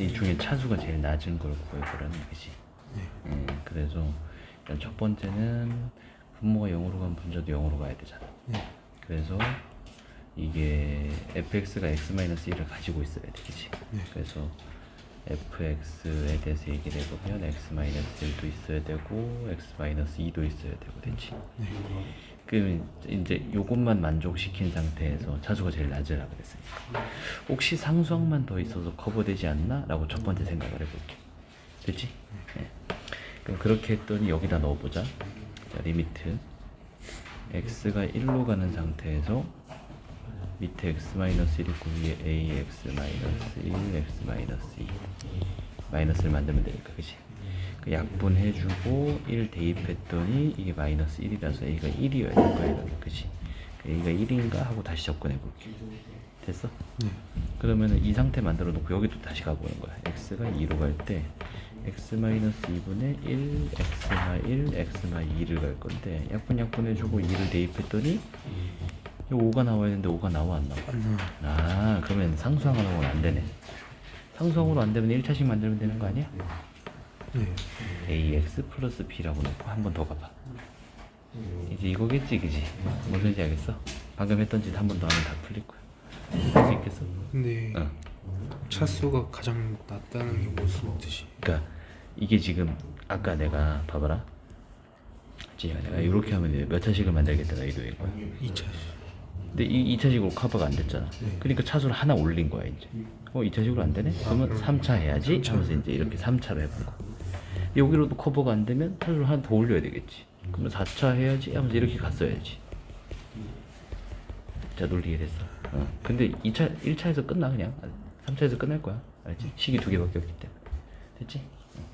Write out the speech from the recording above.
이 중에 차수가 제일 낮은 걸 구해보라는 거지. 네. 음, 그래서 일단 첫 번째는 분모가 0으로 가면 분자도 0으로 가야 되잖아. 네. 그래서 이게 fx가 x-1을 가지고 있어야 돼, 그치? 네. 그래서 fx에 대해서 얘기를 해보면 x-1도 있어야 되고 x-2도 있어야 되고, 됐지? 네. 그럼 이제 요것만 만족시킨 상태에서 차수가 제일 낮으라 그랬으니까 혹시 상수항만 더 있어서 커버되지 않나? 라고 첫 번째 생각을 해볼게 됐지? 네. 그럼 그렇게 했더니 여기다 넣어보자 자 리미트 x가 1로 가는 상태에서 밑에 x-1 있고 위에 ax-1, x-2 마이너스를 만들면 되니까 그치? 그 약분 해주고 1 대입했더니 이게 마이너스 1이라서 a가 1이어야 될 거야 그치? 그 a가 1인가 하고 다시 접근해 볼게 됐어? 네. 그러면은 이 상태 만들어 놓고 여기도 다시 가보는 거야 x가 2로 갈 때 x-2분의 1, x-1, x-2를 갈 건데 약분 약분해주고 2를 대입했더니 이 5가 나와야 되는데 5가 나와 안 나와? 안 나와요. 아 그러면 상수항으로는 안 되네 상수항으로 안 되면 1차씩 만들면 되는 거 아니야? 네. ax 플러스 b라고 놓고 한 번 더 가봐 이제 이거겠지 그지? 무슨 소리인지 알겠어? 방금 했던 짓 한 번 더 하면 다 풀릴 거야 할 수 있겠어? 근데 어 차수가 가장 낮다는 게 무슨 뜻이? 그러니까 이게 지금 아까 내가 봐봐라 지금 내가 이렇게 하면 몇 차식을 만들겠다가 이도인 거야 2차. 근데 이 2차식으로 커버가 안 됐잖아 네. 그러니까 차수를 하나 올린 거야 이제 어 2차식으로 안 되네? 그러면 3차 해야지 하면서 이제 이렇게 3차로 해본 거 여기로도 커버가 안 되면 차수를 하나 더 올려야 되겠지 그러면 4차 해야지 하면서 이렇게 갔어야지 자 논리 이해됐어 어. 근데 2차 1차에서 끝나 그냥 3차에서 끝날 거야 알지? 식이 두 개밖에 없기 때문에 됐지? 어.